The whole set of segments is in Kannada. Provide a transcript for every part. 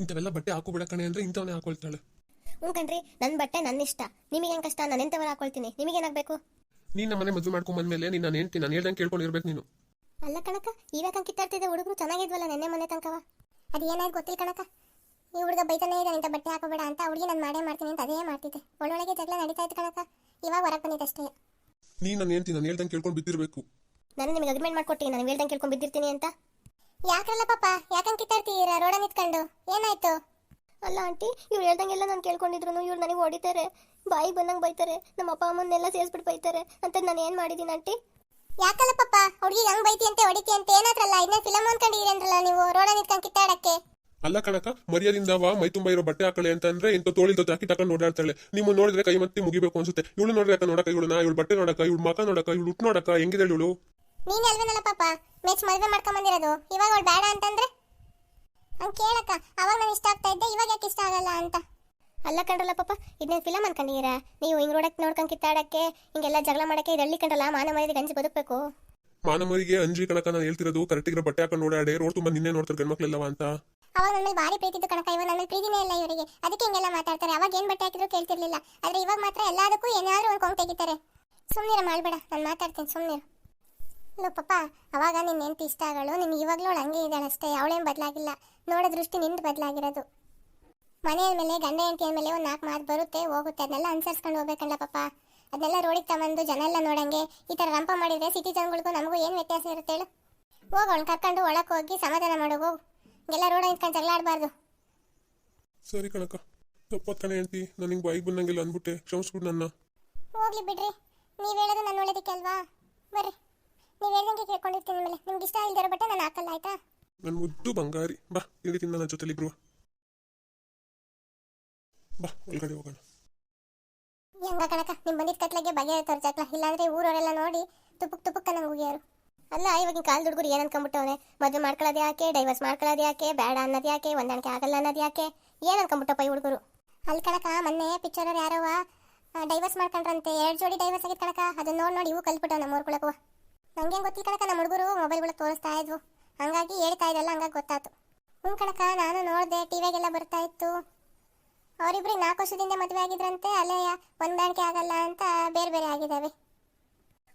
ಇಂಥವೆಲ್ಲ ಬಟ್ಟೆ ಹಾಕು ಬಿಡಕಣೆ ಅಂದ್ರೆ ಇಂಥವನ್ನೇ ಹಾಕೊಳ್ತಾಳೆ. ಹ್ಞೂ ಕಣ್ರಿ ನನ್ನ ಬಟ್ಟೆ ನನ್ನ ಇಷ್ಟ. ನಿಮಗೆ ಹೆಂಗೆ ಕಷ್ಟ? ನಾನು ಎಂತವರ ಹಾಕೊಳ್ತೀನಿ. ನಿಮಗೇನಾಗಬೇಕು ನೀನ್ ನಮ್ಮನೆ ಮದುವೆ ಮಾಡ್ಕೊಂಡ್ ಬಂದ್ಮೇಲೆ ನೀನ್ ನಾನು ಹೇಳ್ತೀನಿ ನಾನು ಹೇಳ್ದಂಗೆ ಕೇಳ್ಕೊಂಡಿರ್ಬೇಕು ನೀನು. ಅಲ್ಲ ಕಣಕ ಇವಾಗ ಕಿತ್ತಾಡ್ತಿದ್ದೆ ಹುಡುಗರು ಚೆನ್ನಾಗಿದ್ವಲ್ಲ ನೆನ್ನೆ ಮನೆ ತನಕವ? ಅದು ಏನಾಯ್ತು ಗೊತ್ತಿಲ್ಲ ಕಣಕ ಈ ಹುಡುಗ ಬೈತಾನೆ ಇದೆ ನಿಂತ ಬಟ್ಟೆ ಹಾಕೋಬೇಡ ಅಂತ. ಹುಡುಗಿ ನಾನು ಮಾಡೇ ಮಾಡ್ತೀನಿ ಅಂತ ಅದೇ ಮಾಡ್ತಿದ್ದೆ. ಒಳ್ಳೊಳಗೆ ಜಗಳ ನಡೀತಾ ಇತ್ತು ಕಣಕ ಇವಾಗ ಹೊರಗೆ ಬಂದಿದ್ದೆ ಅಷ್ಟೇ. ನೀನ್ ನಾನು ಹೇಳ್ತೀನಿ ನಾನು ಹೇಳ್ದಂಗೆ ಕೇಳ್ಕೊಂಡು ಬಿದ್ದಿರಬೇಕು. ನಾನು ನಿಮಗೆ ಅಗ್ರಿಮೆಂಟ್ ಮಾಡ್ಕೊಟ್ಟಿ ನಾನು ಹೇಳ್ದಂಗೆ ಕೇಳ್ಕೊಂಡು ಬಿದ್ದಿರ್ತೀನಿ ಅಂತ. ಯಾಕಲ್ಲ ಪಾಪ? ಯಾಕಂಗ್ ಕಿತ್ತಾಡ್ತೀರಾ ರೋಡ ನಿಂತ್ಕೊಂಡು. ಏನಾಯ್ತು? ಅಲ್ಲ ಆಂಟಿ ಇವ್ರು ಹೇಳ್ದಂಗೆಲ್ಲ ನಾನು ಕೇಳ್ಕೊಂಡಿದ್ರು ಇವ್ರು ನನಗೆ ಹೊಡಿತಾರೆ ಬಾಯಿ ಬಂದಂಗೆ ಬೈತಾರೆ. ನಮ್ಮ ಅಪ್ಪ ಅಮ್ಮನ್ನೆಲ್ಲ ಸೇರಿಸ್ಬಿಟ್ಟು ಬೈತಾರೆ. ಅಂತ ನಾನು ಏನು ಮಾಡಿದ್ದೀನಿ ಆಂಟಿ? ಯಾಕಲ್ಲ ಪಾಪ? ಹುಡುಗಿ ಹಂಗ್ ಬೈತಿ ಅಂತ ಹೊಡಿತಿ ಅಂತ ಏನಾದ್ರಲ್ಲ? ಇದನ್ನ ಫಿಲಮ್ ಅನ್ಕೊಂಡಿದ್ದೀರಿ ಅಂದ್ರಲ್ಲ ನೀವು ರೋಡ ನಿಂತ್ಕೊಂಡು ಕಿತ್ತಾಡಕ್ಕೆ? ಅಲ್ಲ ಕಣಕ ಮರ್ಯಾದಿಂದ ವಾ ಮೈ ತುಂಬಾ ಇರೋ ಬಟ್ಟೆ ಹಾಕಳೆ ಅಂತ ಅಂದ್ರೆ ಇಂಥ ತೋಳಿದ ಹಾಕಿ ತಕೊಂಡು ಓಡಾಡ್ತಾಳೆ. ನಿಮ್ಮ ನೋಡಿದ್ರೆ ಕೈ ಮತ್ತೆ ಮುಗಿಬೇಕು ಅನ್ಸುತ್ತೆ. ಇವಳು ನೋಡ್ರೆ ಯಾಕೆ ನೋಡಕ ಇವಳು ನಾ ಇವಳು ಬಟ್ಟೆ ನೋಡಕ ಇವಳು ಮಕ ನೋಡಕ ಇವಳು ಉಟ್ ನೋಡಕ ಹೆಂಗಿದೆ ಇವಳು? ನೀನ್ ಅಲ್ವೇನಲ್ಲ ಪಾಪ? ಮೆಚ್ ಮದುವೆ ಮಾಡ್ಕೊಂಡ್ ಬಂದಿರೋದು. ಇವಾಗ ಅವಳು ಬೇಡ ಅಂತಂದ್ರೆ? ಹಂಗ್ ಕೇಳಕ್ಕ. ಅವಾಗ ನಾನು ಇಷ್ಟ ಆಗ್ತಾ ಇದ್ದೆ ಇವಾಗ ಯಾಕೆ ಇಷ್ಟ ಆಗಲ್ಲ ಅಂತ. ಅಲ್ಲ ಕಂಡ್ರಲ್ಲ ಪಾಪ ಇದನ್ನ ಫಿಲಮ್ ಅನ್ಕೊಂಡಿದ್ದೀರಾ ನೀವು ಹಿಂಗ್ ರೋಡಕ್ಕೆ ನೋಡ್ಕೊಂಡ್ ಕಿತ್ತಾಡಕ್ಕೆ ಹಿಂಗೆಲ್ಲ ಜಗಳ ಮಾಡಕ್ಕೆ ಇದು ಹಳ್ಳಿ ಕಂಡ್ರಲ್ಲ ಮಾನ ಮರ್ಯಾದೆ ಗಂಜಿ ಬದುಕಬೇಕು. ಮಾನವರಿಗೆ ಅಂಜಿ ಕಣಕ ನಾನು ಹೇಳ್ತಿರೋದು ಕರೆಕ್ಟ್ ಇರೋ ಬಟ್ಟೆ ಹಾಕೊಂಡು ಓಡಾಡೆ ರೋಡ್ ತುಂಬಾ ನಿನ್ನೆ ನೋಡ್ತಾರೆ ಗಂಡ್ಮಕ್ಳೆಲ್ಲವ ಅಂತ. ಅವಾಗ ನನ್ನ ಮೇಲೆ ಭಾರಿ ಪ್ರೀತಿ ಇತ್ತು ಕಣಕ ಇವಾಗ ನನ್ನ ಮೇಲೆ ಪ್ರೀತಿನೇ ಇಲ್ಲ ಇವರಿಗೆ. ಅದಕ್ಕೆ ಹಿಂಗೆಲ್ಲ ಮಾತಾಡ್ತಾರೆ. ಅವಾಗ ಏನು ಬಟ್ಟೆ ಹಾಕಿದ್ರು ಕೇಳ್ತಿರ್ಲಿಲ್ಲ. ಆದ್ರೆ ಇವಾಗ ಮಾತ್ರ ಎಲ್ಲದಕ್ಕೂ ಏನಾದ್ರು ಒಂದು ಕೊಂಗ್ ತೆಗಿತಾರೆ. ಸುಮ್ಮನೆ ಮಾಡ್ಬೇಡ ನಾನು ಮಾತಾಡ್ತೀನಿ ಸುಮ್ಮನೆ ಅಲ್ಲೋ ಪಪ್ಪ ಅವಾಗ ನಿನ್ನ ಹೆಂಡತಿ ಇಷ್ಟ ಆಗಳು ನಿನ್ನ ಇವಾಗಲೂ ಅವಳು ಹಂಗೆ ಇದ್ದಾಳೆ ಅಷ್ಟೇ ಅವಳೇನು ಬದಲಾಗಿಲ್ಲ. ನೋಡೋ ದೃಷ್ಟಿ ನಿಂದು ಬದಲಾಗಿರೋದು. ಮನೆಯ ಮೇಲೆ ಗಂಡ ಹೆಂಡತಿಯ ಮೇಲೆ ಒಂದು ನಾಲ್ಕು ಮಾತು ಬರುತ್ತೆ ಹೋಗುತ್ತೆ. ಅದನ್ನೆಲ್ಲ ಅನುಸರಿಸ್ಕೊಂಡು ಹೋಗ್ಬೇಕಲ್ಲ ಪಪ್ಪ. ಅದನ್ನೆಲ್ಲ ರೋಡಿಗೆ ತಗೊಂಡು ಜನ ಎಲ್ಲ ನೋಡಂಗೆ. ಈ ಥರ ರಂಪ ಮಾಡಿದರೆ ಸಿಟಿ ಜನಗಳಿಗೂ ನಮಗೂ ಏನು ವ್ಯತ್ಯಾಸ ಇರುತ್ತೆ ಹೇಳು? ಹೋಗೋಣ ಕರ್ಕೊಂಡು ಒಳಕ್ಕೆ ಹೋಗಿ ಸಮಾಧಾನ ಮಾಡೋ ಹೋಗು. ಎಲ್ಲ ರೋಡ್ ನಿಂತ್ಕೊಂಡು ಜಗಳ ಆಡಬಾರ್ದು. ಸರಿ ಕಣಕ್ಕ. ತಪ್ಪತ್ ಕಣೆ ಹೇಳ್ತಿ ನಾನು ಹಿಂಗೆ ಬಾಯಿಗೆ ಬಂದಂಗೆಲ್ಲ ಅಂದ್ಬಿಟ್ಟೆ ಕ್ಷಮಿಸ್ಬಿಡು ನನ್ನ. ಹೋಗ್ಲಿ ಬಿಡ್ರಿ. ನೀವು ಹೇಳೋದು ನನ್ನ ಒಳ್ಳೇದಕ್ಕೆ ಅಲ್ವಾ? ಬರ್ರಿ. ನೀವು ಹೇಳ್ದಂಗೆ ಕೇಳ್ಕೊಂಡಿರ್ತೀನಿ ಮೇಲೆ ನಿಮ್ಗೆ ಇಷ್ಟ ಇಲ್ದಿರೋ ಬಟ್ಟೆ ನಾನು ಹಾಕಲ್ಲ ಆಯ್ತಾ? ನನ್ನ ಮುದ್ದು ಬಂಗಾರಿ. ಬಾ ಇಲ್ಲಿ ಹಿಡಿತೀನಿ ನನ್ನ ಜೊತೆಲಿ ಇಬ್ರು. ಬಾ ಒಳಗಡೆ ಹೋಗೋಣ. ಹೆಂಗ ಕಣಕ ನಿಮ್ ಬಂದಿದ್ ಕತ್ಲಾಗೆ ಬಗೆ ತೋರ್ಸಕ್ಲ ಇಲ್ಲಾಂದ್ರೆ ಊರವರೆಲ್ಲ ನೋಡಿ ತುಪ್ಪಕ್ ತುಪ್ಪಕ್ಕ ನಂಗೆ ಹೋಗ್ಯಾರು ಅಲ್ಲ ಇವಾಗಿನ ಕಾಲದ ಹುಡುಗರು ಏನ್ ಅನ್ಕೊಂಬಿಟ್ಟವ್ರೆ ಮದುವೆ ಮಾಡ್ಕೊಳ್ಳೋದು ಯಾಕೆ? ಡೈವರ್ಸ್ ಮಾಡ್ಕೊಳ್ಳೋದು ಯಾಕೆ? ಬೇಡ ಅನ್ನೋದು ಯಾಕೆ? ಹೊಂದಾಣಿಕೆ ಆಗಲ್ಲ ಅನ್ನೋದು ಯಾಕೆ? ಏನು ಅನ್ಕೊಂಬಿಟ್ಟಪ್ಪ ಈ ಹುಡುಗರು? ಅಲ್ಲಿ ಕಣಕ ಮೊನ್ನೆ ಪಿಕ್ಚರ್ ಯಾರವ ಡೈವರ್ಸ್ ಮಾಡ್ಕೊಂಡ್ರಂತೆ. ಎರಡು ಜೋಡಿ ಡೈವರ್ಸ್ ಆಗಿದ್ ಕಣಕ ಅದನ್ನ ನೋಡಿ ನೋಡಿ ಇವು ಕಲ್ತ್ಬಿಟ್ಟವ ನಮ್ಮ ಊರ್ಕೊಳಕವ ನಂಗೆ ಗೊತ್ತಿಲ್ಲ ಕಣಕ ನಮ್ಮ ಹುಡುಗರು ಮೊಬೈಲ್ಗಳು ತೋರಿಸ್ತಾ ಇದ್ವು. ಹಂಗಾಗಿ ಹೇಳ್ತಾ ಇದ್ದಲ್ಲ ಹಂಗಾಗಿ ಗೊತ್ತಾಯ್ತು. ಹ್ಞೂ ಕಣಕ ನಾನು ನೋಡಿದೆ ಟಿವಿಯಾಗೆಲ್ಲ ಬರ್ತಾ ಇತ್ತು. ಅವರಿಬ್ರು ನಾಲ್ಕು ವರ್ಷದಿಂದ ಮದುವೆ ಆಗಿದ್ರಂತೆ, ಅಲ್ಲೇ ಹೊಂದಾಣಿಕೆ ಆಗಲ್ಲ ಅಂತ ಬೇರೆ ಬೇರೆ ಆಗಿದ್ದಾವೆ.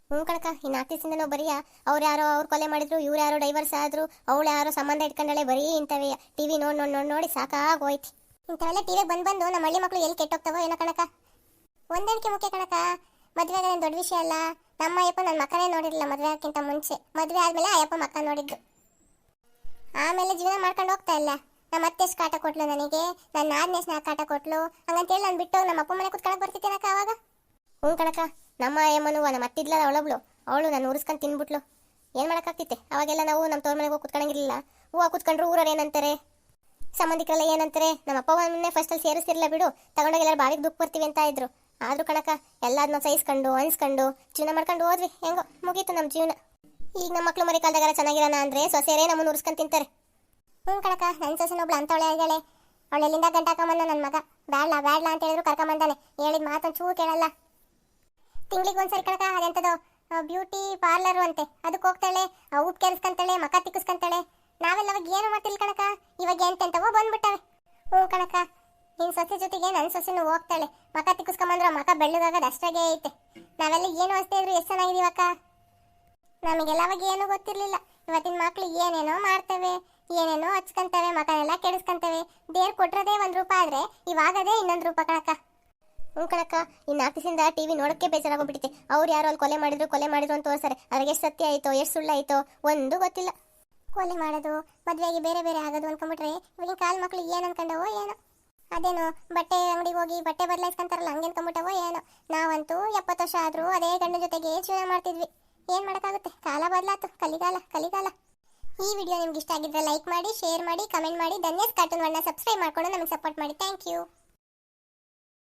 ಹ್ಞೂ ಕಣಕ ಈ ನಾಲ್ಕು ದಿವಸದಿಂದ ನಾವು ಬರೀ ಅವ್ರು ಯಾರೋ ಅವ್ರು ಕೊಲೆ ಮಾಡಿದ್ರು, ಇವ್ರು ಯಾರೋ ಡೈವರ್ಸ್ ಆದ್ರು, ಅವಳು ಯಾರೋ ಸಂಬಂಧ ಇಟ್ಕೊಂಡಳೆ, ಬರೀ ಇಂಥವೇ. ಟಿವಿ ನೋಡಿ ನೋಡಿ ನೋಡಿ ನೋಡಿ ಸಾಕಾಗೋಯ್ತು ಇಂಥವೆಲ್ಲ ಟಿವಿಗೆ ಬಂದು ಬಂದು ನಮ್ಮ ಹಳ್ಳಿ ಮಕ್ಕಳು ಎಲ್ಲಿ ಕೆಟ್ಟೋಗ್ತಾವೋ ಏನೋ ಕಣಕ ಹೊಂದಾಣಿಕೆ ಮುಖ್ಯ ಕಣಕ ಮದುವೆ ದೊಡ್ಡ ವಿಷಯ ಅಲ್ಲ. ನಮ್ಮ ಅಯ್ಯಪ್ಪ ನನ್ನ ಮಕ್ಕನೇ ನೋಡಿರಲಿಲ್ಲ ಮದುವೆ ಆಗೋಕ್ಕಿಂತ ಮುಂಚೆ. ಮದುವೆ ಆದಮೇಲೆ ಅಯ್ಯಪ್ಪ ಮಕ್ಕ ನೋಡಿದ್ದು. ಆಮೇಲೆ ಜೀವನ ಮಾಡ್ಕೊಂಡು ಹೋಗ್ತಾ ಇಲ್ಲ. ನಮ್ಮ ಅತ್ತೆಷ್ಟು ಕಾಟ ಕೊಟ್ಲು ನನಗೆ? ನನ್ನ ಆದ್ನೇಸ್ ನಾ ಕಾಟ ಕೊಟ್ಲು? ಹಂಗಂತೇಳಿ ನಾನು ಬಿಟ್ಟು ನಮ್ಮ ಅಪ್ಪ ಮನೆ ಕುತ್ಕೊಳಕ್ ಬರ್ತಿದ್ದೇನಕ್ಕ ಅವಾಗ? ಹ್ಞೂ ಕಣಕ ನಮ್ಮ ಅಯ್ಯಮ್ಮನು ನಮ್ಮ ಅತ್ತಿದ್ಲಲ್ಲ ಅವಳೊಬ್ಳು. ಅವಳು ನಾನು ಉರಿಸ್ಕೊಂಡು ತಿನ್ಬಿಟ್ಲು. ಏನು ಮಾಡೋಕ್ಕಾಗ್ತಿತ್ತೆ? ಅವಾಗೆಲ್ಲ ನಾವು ನಮ್ಮ ತೋರ್ ಮನೆಗೆ ಹೋಗಿ ಕುತ್ಕೊಳಂಗಿರಲಿಲ್ಲ. ಹೂವು ಕುತ್ಕೊಂಡ್ರು ಊರವ್ರು ಏನಂತಾರೆ? ಸಂಬಂಧಿಕರೆಲ್ಲ ಏನಂತಾರೆ? ನಮ್ಮ ಅಪ್ಪ ಫಸ್ಟ್ ಫಸ್ಟಲ್ಲಿ ಸೇರಿಸ್ತಿರಲಿಲ್ಲ ಬಿಡು. ತಗೊಂಡೋಗಿ ಎಲ್ಲರೂ ಬಾವಿಗೆ ದುಃಖ ಬರ್ತೀವಿ ಅಂತ ಇದ್ರು. ಆದ್ರೂ ಕಣಕ ಎಲ್ಲದನ್ನ ಸಹಿಸ್ಕೊಂಡು ಅನ್ಸ್ಕೊಂಡು ಜೀವನ ಮಾಡ್ಕೊಂಡು ಹೋದ್ವಿ. ಹೆಂಗೋ, ಮುಗೀತು ನಮ್ಮ ಜೀವನ. ಈಗ ನಮ್ಮ ಮಕ್ಳು ಮರಿ ಕಾಲದಾಗೆಲ್ಲ ಚೆನ್ನಾಗಿರೋಣ ಅಂದ್ರೆ ಸೊಸೆಯರೇ ನಮ್ಮನ್ನು ಉರ್ಸ್ಕೊಂಡು ತಿಂತಾರೆ. ಹ್ಞೂ ಕಣಕ ನನ್ನ ಸೊಸೆನ ಒಬ್ಳು ಅಂತವಳೆ ಆಗಿದ್ದಾಳೆ ಅವಳು ಎಲ್ಲಿಂದ ಗಂಟ ಹಾಕೊಂಬಂದ ನನ್ನ ಮಗ? ಬ್ಯಾಡ್ಲ ಬ್ಯಾಡ್ಲ ಅಂತ ಹೇಳಿದ್ರು ಕರ್ಕೊಂಬಂದಾನೆ. ಹೇಳಿದ ಮಾತೊಂದು ಚೂ ಕೇಳಲ್ಲ. ತಿಂಗ್ಳಿಗೆ ಒಂದ್ಸರಿ ಕಣಕ ಅದೆಂಥದ್ದು ಬ್ಯೂಟಿ ಪಾರ್ಲರು ಅಂತೆ. ಅದಕ್ಕೆ ಹೋಗ್ತಾಳೆ ಉಪ್ಪು ಕೆರೆಸ್ಕೊಂತಾಳೆ ಮಕ ತಿಕ್ಕಿಸ್ಕೊಂತಾಳೆ. ನಾವೆಲ್ಲ ಅವಾಗ ಏನು ಮಾಡ್ತಿಲ್ಲ ಕಣಕ ಇವಾಗ ಎಂತೆಂತವೋ ಬಂದ್ಬಿಟ್ಟವೆ. ಹ್ಞೂ ಕಣಕ ನಿನ್ನ ಸೊಸೆ ಜೊತೆಗೆ ನನ್ನ ಸೊಸೆನು ಹೋಗ್ತಾಳೆ. ಮಕ ತಿಕ್ಕಿಸ್ಕೊಂಬಂದ್ರೆ ಮಕ ಬೆಳ್ಳಗಾಗೋದು ಅಷ್ಟಾಗೆ ಐತೆ. ನಾವೆಲ್ಲ ಏನು ಅಷ್ಟೇ ಇದ್ರು ಎಷ್ಟು ಚೆನ್ನಾಗಿದೀವಕ್ಕ ನಮಗೆಲ್ಲ ಅವಾಗ ಏನೂ ಗೊತ್ತಿರಲಿಲ್ಲ. ಇವತ್ತಿನ ಮಕ್ಳು ಏನೇನೋ ಮಾಡ್ತವೆ, ಏನೇನೋ ಹಚ್ಕೊಂತವೆ, ಮಕನೆಲ್ಲ ಕೆಡಿಸ್ಕೊಂತವೆ. ದೇವ್ರು ಕೊಟ್ಟಿರೋದೇ ಒಂದು ರೂಪ ಆದ್ರೆ ಇವಾಗದೇ ಇನ್ನೊಂದು ರೂಪ ಕಣಕ್ಕ. ಹ್ಞೂ ಕಣಕ್ಕ ಇನ್ನು ಆಫೀಸಿಂದ ಟಿ ಟಿವಿ ನೋಡೋಕ್ಕೆ ಅವ್ರು ಯಾರೋ ಅಲ್ಲಿ ಕೊಲೆ ಮಾಡಿದ್ರು ಕೊಲೆ ಮಾಡಿದ್ರು ಅಂತ ತೋರಿಸ್ತಾರೆ. ಎಷ್ಟು ಸತ್ಯ ಆಯ್ತೋ, ಎಷ್ಟು ಸುಳ್ಳು ಆಯ್ತೋ ಒಂದು ಗೊತ್ತಿಲ್ಲ. ಕೊಲೆ ಮಾಡೋದು ಮದುವೆಯಾಗಿ ಬೇರೆ ಬೇರೆ ಆಗೋದು ಅಂದ್ಕೊಂಬಿಟ್ರೆ ಇವಾಗಿನ ಕಾಲ ಮಕ್ಳು ಏನು ಅನ್ಕೊಂಡವೋ ಏನೋ. ಅದೇನೋ ಬಟ್ಟೆ ಅಂಗಡಿಗೆ ಹೋಗಿ ಬಟ್ಟೆ ಬದಲಾಯಿಸ್ಕೊಂತಾರಲ್ಲ ಹಂಗೆ ಅನ್ಕೊಂಬಿಟ್ಟವೋ ಏನೋ. ನಾವಂತೂ ಎಪ್ಪತ್ತು ವರ್ಷ ಆದರೂ ಅದೇ ಗಂಡನ ಜೊತೆಗೆ ಜೀವನ ಮಾಡ್ತಿದ್ವಿ. ಏನು ಮಾಡೋಕ್ಕಾಗುತ್ತೆ? ಕಾಲ ಬದಲಾತು, ಕಲಿಗಾಲ ಕಲಿಗಾಲ. ಈ ವಿಡಿಯೋ ನಿಮ್ಗೆ ಇಷ್ಟ ಆಗಿದ್ರೆ ಲೈಕ್ ಮಾಡಿ, ಶೇರ್ ಮಾಡಿ, ಕಮೆಂಟ್ ಮಾಡಿ. ಧನ್ಯಸ್ ಕಾರ್ಟೂನ್ ಸಬ್ಸ್ಕ್ರೈಬ್ ಮಾಡ್ಕೊಂಡು ನಮಗೆ ಸಪೋರ್ಟ್ ಮಾಡಿ. Thank you.